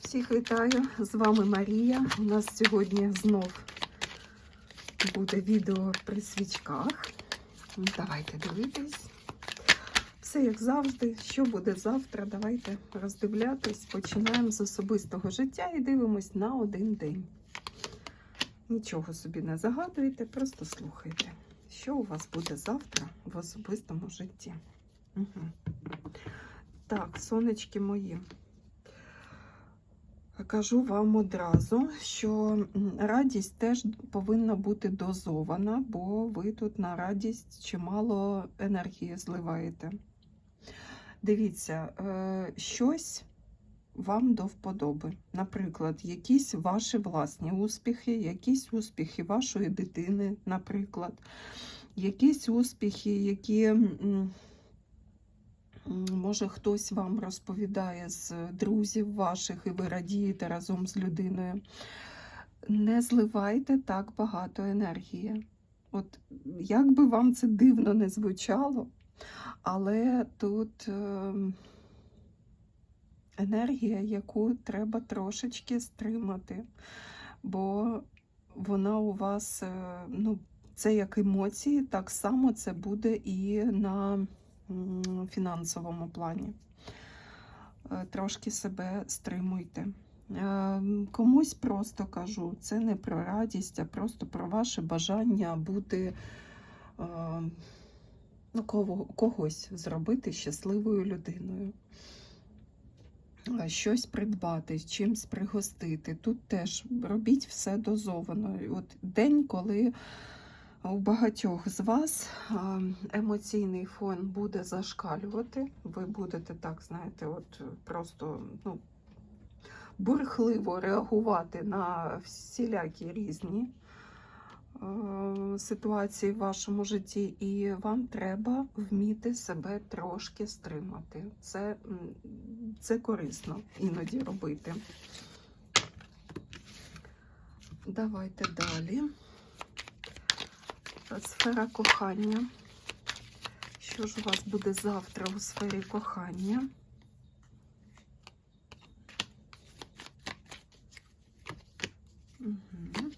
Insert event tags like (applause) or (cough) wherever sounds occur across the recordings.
Всіх вітаю! З вами Марія. У нас сьогодні знов буде відео при свічках. Давайте дивитись. Все як завжди. Що буде завтра? Давайте роздивлятись. Починаємо з особистого життя і дивимось на один день. Нічого собі не загадуйте, просто слухайте, що у вас буде завтра в особистому житті. Угу. Так, сонечки мої. Кажу вам одразу, що радість теж повинна бути дозована, бо ви тут на радість чимало енергії зливаєте. Дивіться, е, щось вам до вподоби. Наприклад, якісь ваші власні успіхи, якісь успіхи вашої дитини, наприклад, якісь успіхи, які. Може, хтось вам розповідає з друзів ваших, і ви радієте разом з людиною. Не зливайте так багато енергії. От як би вам це дивно не звучало, але тут е, енергія, яку треба трошечки стримати, бо вона у вас, е, ну, це як емоції, так само це буде і на фінансовому плані. Е, Трошки себе стримуйте. Е, Комусь просто кажу, це не про радість, а просто про ваше бажання бути е, ну, кого- когось зробити щасливою людиною. Щось придбати, чимсь пригостити. Тут теж робіть все дозовано. От день, коли у багатьох з вас емоційний фон буде зашкалювати. Ви будете так, знаєте, от просто ну, бурхливо реагувати на всілякі різні е, ситуації в вашому житті, і вам треба вміти себе трошки стримати. Це, це корисно іноді робити. Давайте далі. Сфера кохання. Що ж у вас буде завтра у сфері кохання? Угу.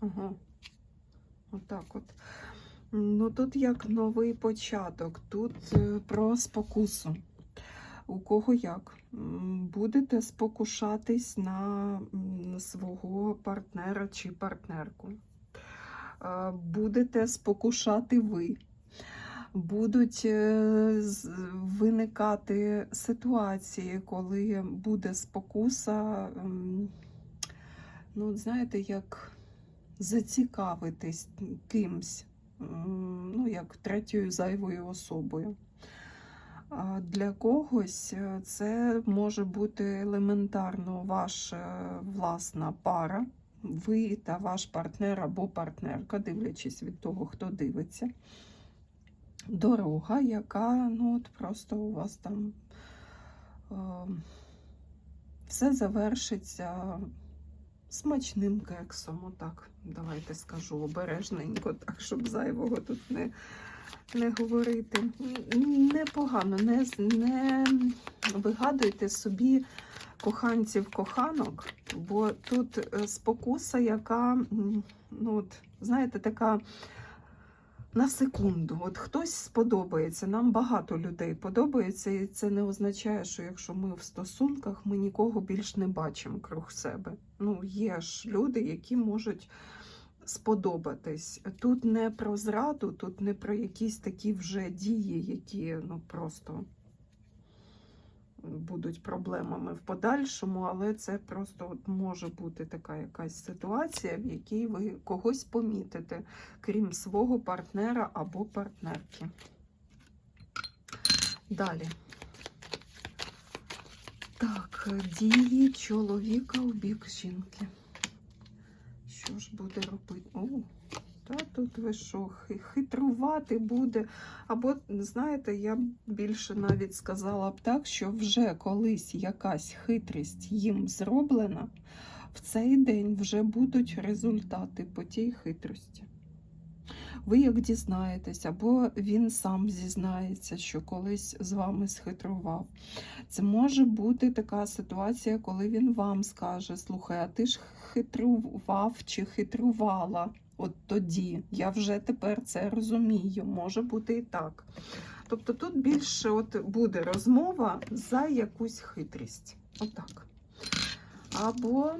Ага. Отак от. Ну тут як новий початок, тут е, про спокусу. У кого як? Будете спокушатись на свого партнера чи партнерку. Будете спокушати ви. Будуть е, виникати ситуації, коли буде спокуса, ем, ну, знаєте, як зацікавитись кимсь, ну, як третьою зайвою особою. Для когось е, це може бути елементарно ваша власна пара, ви та ваш партнер або партнерка, дивлячись від того, хто дивиться. Дорога, яка ну, от просто у вас там е, все завершиться смачним кексом. Отак, давайте скажу обережненько, так, щоб зайвого тут не, не говорити. Непогано, не, не вигадуйте собі коханців коханок, бо тут е, спокуса, яка, ну, от, знаєте, така на секунду. От хтось сподобається. Нам багато людей подобається, і це не означає, що якщо ми в стосунках, ми нікого більш не бачимо круг себе. Ну, є ж люди, які можуть сподобатись. Тут не про зраду, тут не про якісь такі вже дії, які ну просто будуть проблемами в подальшому, але це просто може бути така якась ситуація, в якій ви когось помітите, крім свого партнера або партнерки. Далі. Так, дії чоловіка у бік жінки. Що ж буде робити? О, та тут ви що, хитрувати буде. Або, знаєте, я більше навіть сказала б так, що вже колись якась хитрість їм зроблена, в цей день вже будуть результати по тій хитрості. ви як дізнаєтесь, або він сам зізнається, що колись з вами схитрував. Це може бути така ситуація, коли він вам скаже: Слухай, а ти ж хитрував чи хитрувала. От тоді я вже тепер це розумію. Може бути і так. Тобто тут більше от буде розмова за якусь хитрість. Отак. Або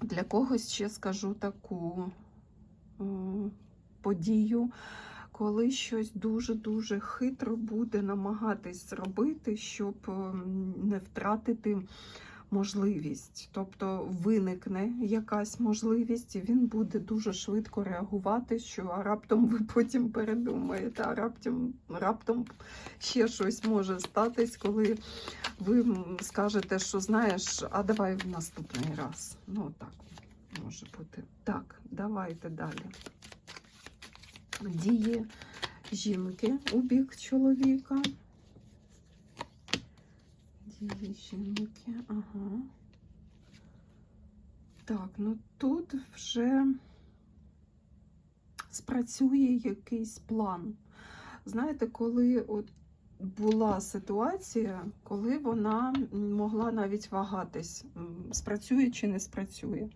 для когось ще скажу таку е, подію, коли щось дуже-дуже хитро буде намагатись зробити, щоб не втратити можливість. Тобто виникне якась можливість, і він буде дуже швидко реагувати, що раптом ви потім передумаєте, а раптом, раптом ще щось може статись, коли ви скажете, що знаєш, а давай в наступний раз. Ну так може бути. Так, давайте далі. Дії жінки у бік чоловіка. Дії жінки, ага. Так, ну тут вже спрацює якийсь план. Знаєте, коли от була ситуація, коли вона могла навіть вагатись, спрацює чи не спрацює,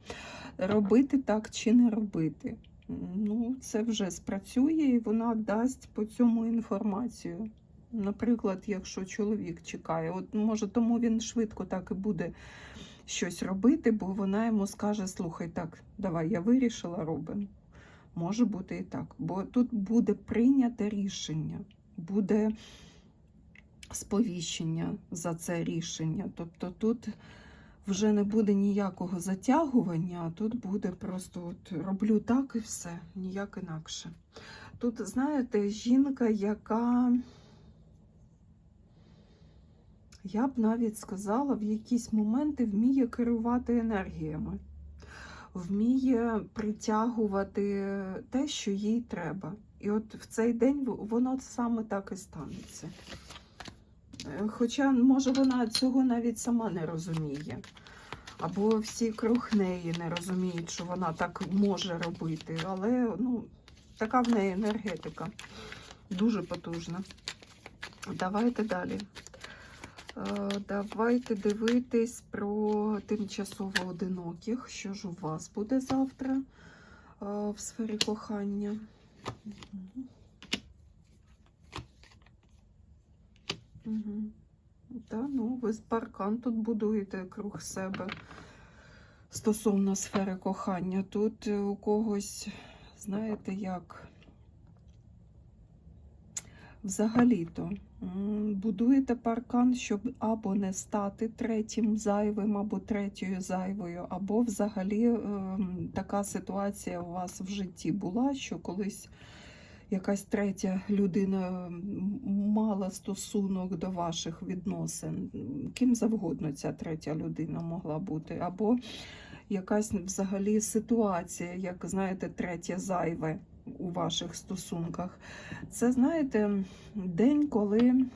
робити так чи не робити. Ну, це вже спрацює і вона дасть по цьому інформацію. Наприклад, якщо чоловік чекає, от може тому він швидко так і буде щось робити, бо вона йому скаже: слухай, так, давай, я вирішила, робимо. Може бути і так. Бо тут буде прийняте рішення, буде сповіщення за це рішення. Тобто тут вже не буде ніякого затягування, а тут буде просто от роблю так і все, ніяк інакше. Тут, знаєте, жінка, яка, я б навіть сказала, в якісь моменти вміє керувати енергіями, вміє притягувати те, що їй треба. І от в цей день воно саме так і станеться. Е, Хоча, може, вона цього навіть сама не розуміє. Або всі круг неї не розуміють, що вона так може робити. Але ну, така в неї енергетика дуже потужна. Давайте далі. Е, Давайте дивитись про тимчасово одиноких. Що ж у вас буде завтра е, в сфері кохання? Угу. Та, ну, ви з паркан тут будуєте круг себе стосовно сфери кохання. Тут е, у когось, знаєте, як взагалі-то будуєте паркан, щоб або не стати третім зайвим, або третьою зайвою, або взагалі ем, така ситуація у вас в житті була, що колись якась третя людина мала стосунок до ваших відносин. Ким завгодно ця третя людина могла бути. Або якась взагалі ситуація, як знаєте, третє зайве у ваших стосунках. Це, знаєте, день, коли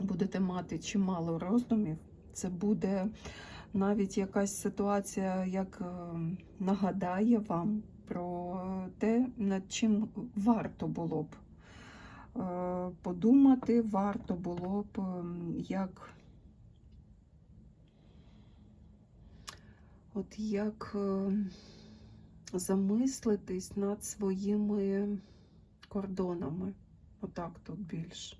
будете мати чимало роздумів. Це буде навіть якась ситуація, як е, нагадає вам про те, над чим варто було б е, подумати, варто було б ем, як, от як е, замислитись над своїми кордонами. Отак тут більш.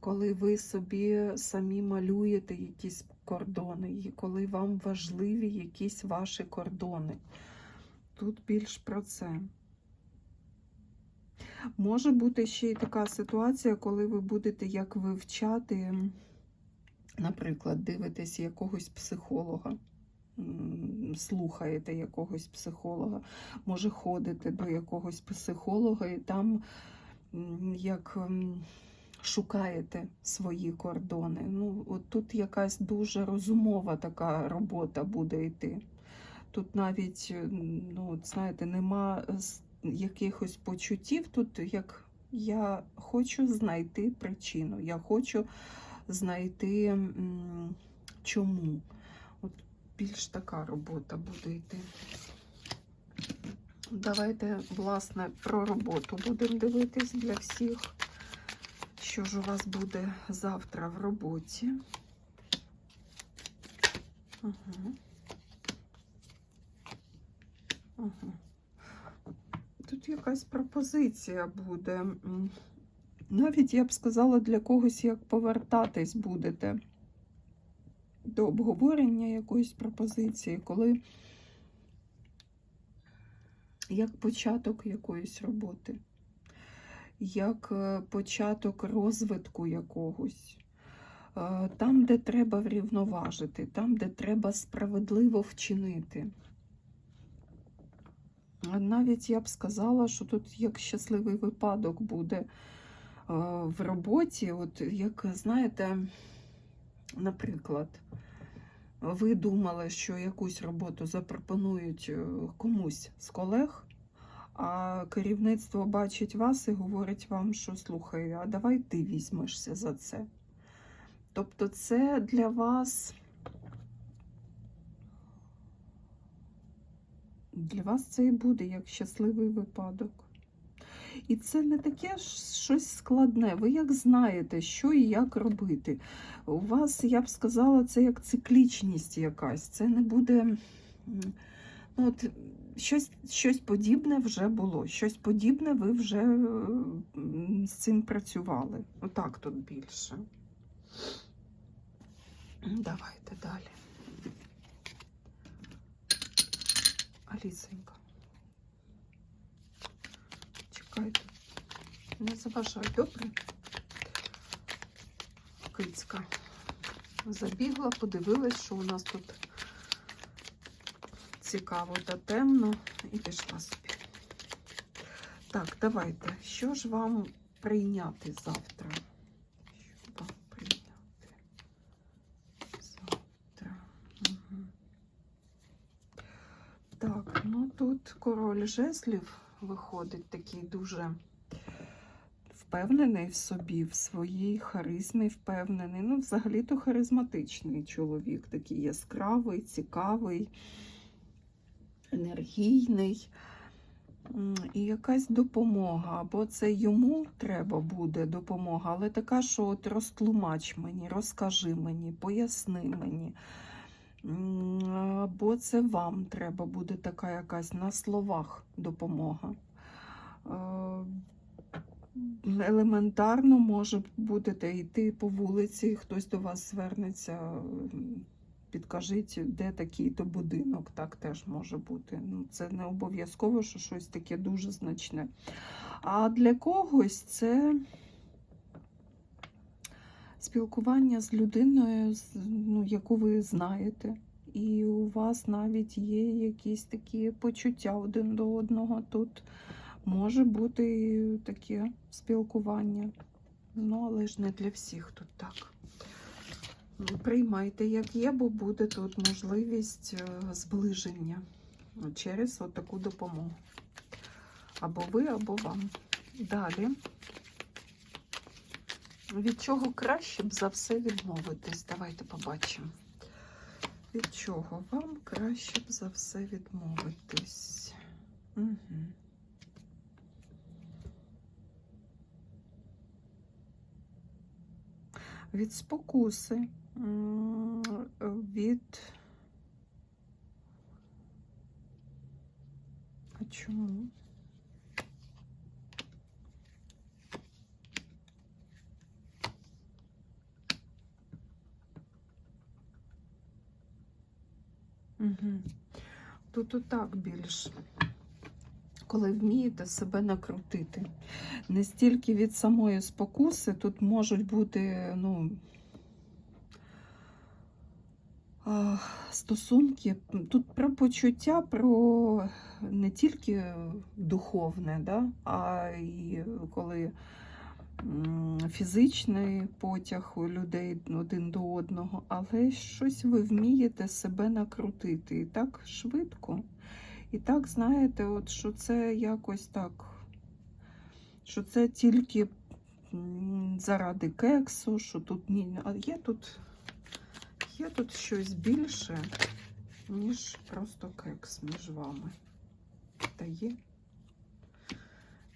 Коли ви собі самі малюєте якісь кордони, і коли вам важливі якісь ваші кордони. Тут більш про це. Може бути ще й така ситуація, коли ви будете як вивчати, наприклад, дивитесь якогось психолога, слухаєте якогось психолога, може ходите до якогось психолога і там як шукаєте свої кордони. Ну, от тут якась дуже розумова така робота буде йти. Тут навіть, ну, знаєте, нема якихось почуттів. Тут як я хочу знайти причину, я хочу знайти чому. Більш така робота буде йти. Давайте, власне, про роботу будемо дивитись для всіх. Що ж у вас буде завтра в роботі? Угу. Угу. Тут якась пропозиція буде. Навіть я б сказала, для когось як повертатись будете до обговорення якоїсь пропозиції, коли як початок якоїсь роботи, як е, початок розвитку якогось, Е, там, де треба врівноважити, там, де треба справедливо вчинити. Навіть я б сказала, що тут як щасливий випадок буде е, в роботі, от як знаєте, наприклад, ви думали, що якусь роботу запропонують е, комусь з колег, а керівництво бачить вас і говорить вам, що слухай, а давай ти візьмешся за це. Тобто, це для вас. Для вас це і буде як щасливий випадок. І це не таке щось складне. Ви як знаєте, що і як робити. У вас, я б сказала, це як циклічність якась. Це не буде. Ну, от, щось, щось подібне вже було. Щось подібне ви вже е, з цим працювали. Отак тут більше. Давайте далі. Алісенька. Чекайте. Не заважай, добре? Кицька. Забігла, подивилась, що у нас тут цікаво та темно, і пішла собі. Так, давайте. Що ж вам прийняти завтра? Що вам прийняти? Завтра. Угу. Так, ну тут король жезлів виходить такий дуже впевнений в собі, в своїй харизмі впевнений. Ну, взагалі-то харизматичний чоловік, такий яскравий, цікавий, енергійний. І якась допомога, або це йому треба буде допомога, але така, що от розтлумач мені, розкажи мені, поясни мені. М, Або це вам треба буде така якась на словах допомога. Е, Елементарно, може, будете йти по вулиці, хтось до вас звернеться, підкажіть, де такий-то будинок, так теж може бути. Ну, це не обов'язково, що щось таке дуже значне. А для когось це спілкування з людиною, ну, яку ви знаєте. І у вас навіть є якісь такі почуття один до одного. Тут може бути таке спілкування. Ну, але ж не для всіх тут так. Ну, Приймайте, як є, бо буде тут можливість е, зближення через таку допомогу. Або ви, або вам. Далі. Від чого краще б за все відмовитись? Давайте побачимо. Від чого вам краще б за все відмовитись? Угу. Від спокуси, від. А чому? Угу. Тут отак більш, коли вмієте себе накрутити. Не стільки від самої спокуси, тут можуть бути, ну, стосунки, тут про почуття, про не тільки духовне, да, а й коли фізичний потяг у людей один до одного, але щось ви вмієте себе накрутити і так швидко. І так, знаєте, от що це якось так, що це тільки заради кексу, що тут ні. А є тут, є тут щось більше, ніж просто кекс між вами. карта є.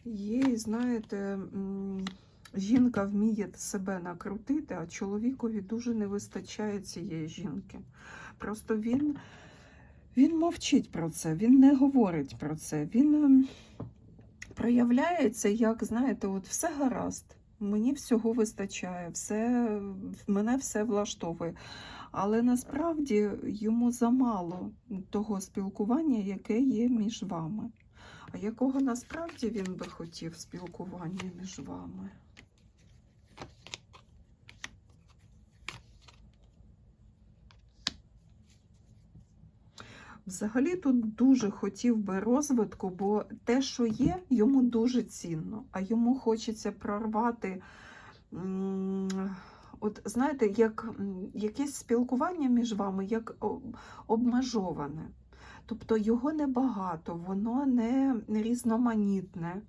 Є, і знаєте, жінка вміє себе накрутити, а чоловікові дуже не вистачає цієї жінки. Просто він, він мовчить про це, він не говорить про це. Він ем, проявляється, як, знаєте, от все гаразд. Мені всього вистачає, все, мене все влаштовує. Але насправді йому замало того спілкування, яке є між вами. А якого насправді він би хотів спілкування між вами? Взагалі тут дуже хотів би розвитку, бо те, що є, йому дуже цінно, а йому хочеться прорвати. От знаєте, як якесь спілкування між вами як обмежоване. Тобто його небагато, воно не різноманітне,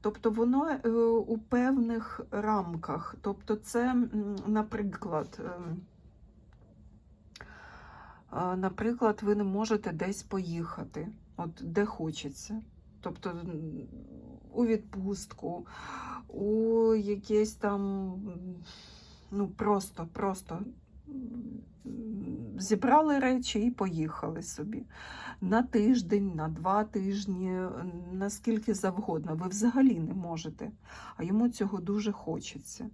тобто воно е, у певних рамках. Тобто, це, наприклад, ем, Наприклад, ви не можете десь поїхати, от де хочеться. Тобто у відпустку, у якесь там, ну просто, просто зібрали речі і поїхали собі. На тиждень, на два тижні, наскільки завгодно. Ви взагалі не можете. А йому цього дуже хочеться.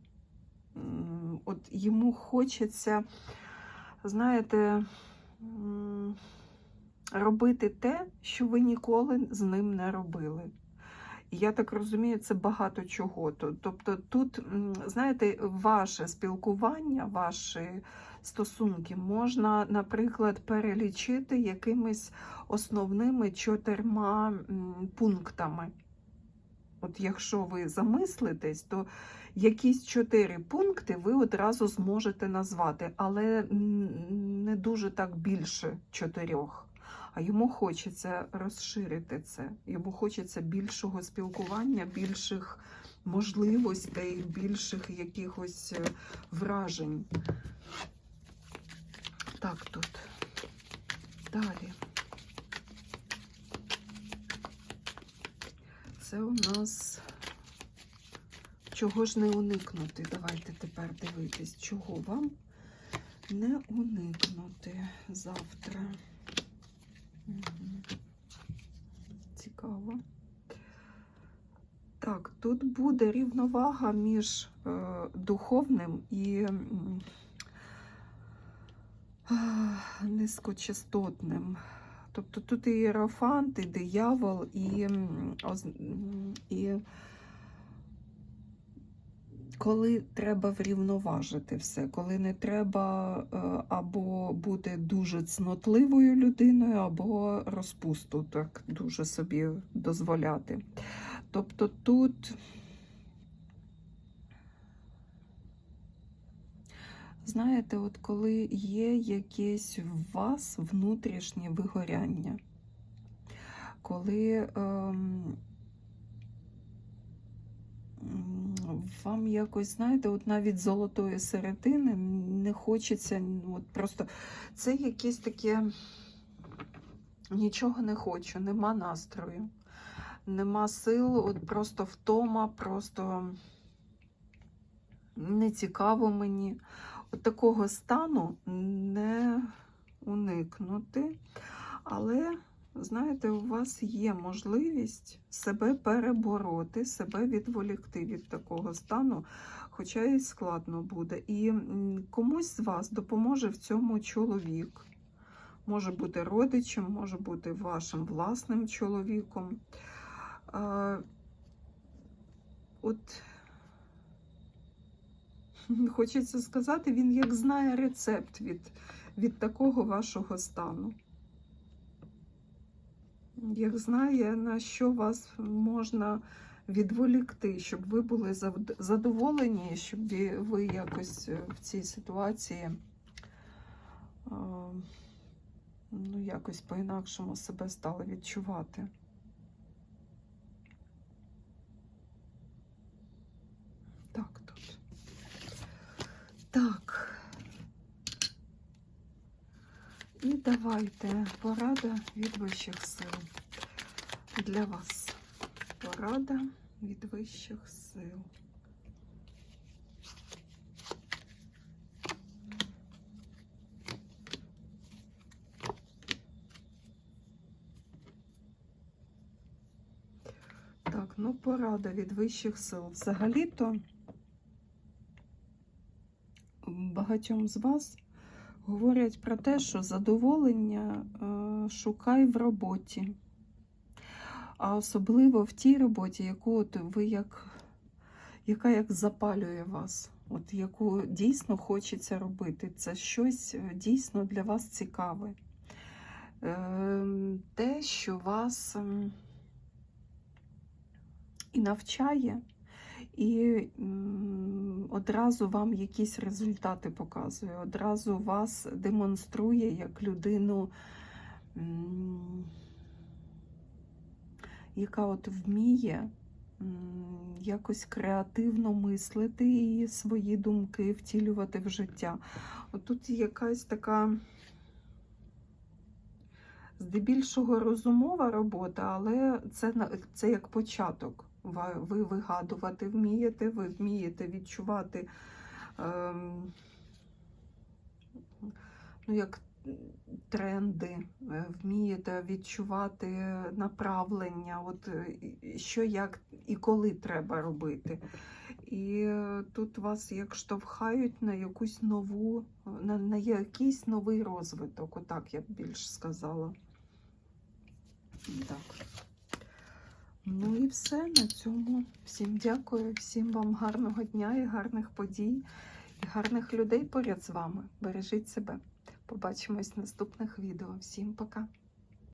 От йому хочеться, знаєте, робити те, що ви ніколи з ним не робили. Я так розумію, це багато чого. Тобто тут, знаєте, ваше спілкування, ваші стосунки можна, наприклад, перелічити якимись основними чотирма пунктами. От якщо ви замислитесь, то якісь чотири пункти ви одразу зможете назвати, але не дуже так більше чотирьох. А йому хочеться розширити це. Йому хочеться більшого спілкування, більших можливостей, більших якихось е, вражень. Так, тут. Далі. Це у нас чого ж не уникнути? Давайте тепер дивитись, чого вам не уникнути завтра. Цікаво. Так, тут буде рівновага між е, духовним і а, низькочастотним. Тобто тут і іерофант, і диявол, і, і коли треба врівноважити все, коли не треба е, або бути дуже цнотливою людиною, або розпусту так дуже собі дозволяти. Тобто тут. Знаєте, от коли є якесь в вас внутрішнє вигоряння, коли ем, вам якось, знаєте, от навіть золотої середини не хочеться, от просто це якесь таке нічого не хочу, нема настрою, нема сил, от просто втома, просто не цікаво мені. Такого стану не уникнути. Але, знаєте, у вас є можливість себе перебороти, себе відволікти від такого стану, хоча і складно буде. І комусь з вас допоможе в цьому чоловік. Може бути родичем, може бути вашим власним чоловіком. От (laughs) Хочеться сказати, він як знає рецепт від, від такого вашого стану. Як знає, на що вас можна відволікти, щоб ви були задоволені, щоб ви- якось е, в цій ситуації ну, якось по-інакшому себе стали відчувати. Так, тут. Так. І давайте порада від вищих сил. для вас порада від вищих сил. Так, ну порада від вищих сил. Взагалі-то багатьом з вас говорять про те, що задоволення е, шукай в роботі. А особливо в тій роботі, яку от ви як, яка як запалює вас, от яку дійсно хочеться робити. Це щось е, дійсно для вас цікаве. Е, те, що вас і навчає, і одразу вам якісь результати показує, одразу вас демонструє як людину, яка от вміє якось креативно мислити і свої думки втілювати в життя. От тут якась така. Здебільшого розумова робота, але це, це як початок. Ви, ви вигадувати вмієте, ви вмієте відчувати ем, ну, як тренди, е, вмієте відчувати направлення, от, е, що як і коли треба робити. І е, тут вас як штовхають на якусь нову, на, на якийсь новий розвиток, отак я б більш сказала. Так. Ну і все на цьому. Всім дякую, всім вам гарного дня і гарних подій, і гарних людей поряд з вами. Бережіть себе. Побачимось в наступних відео. Всім пока!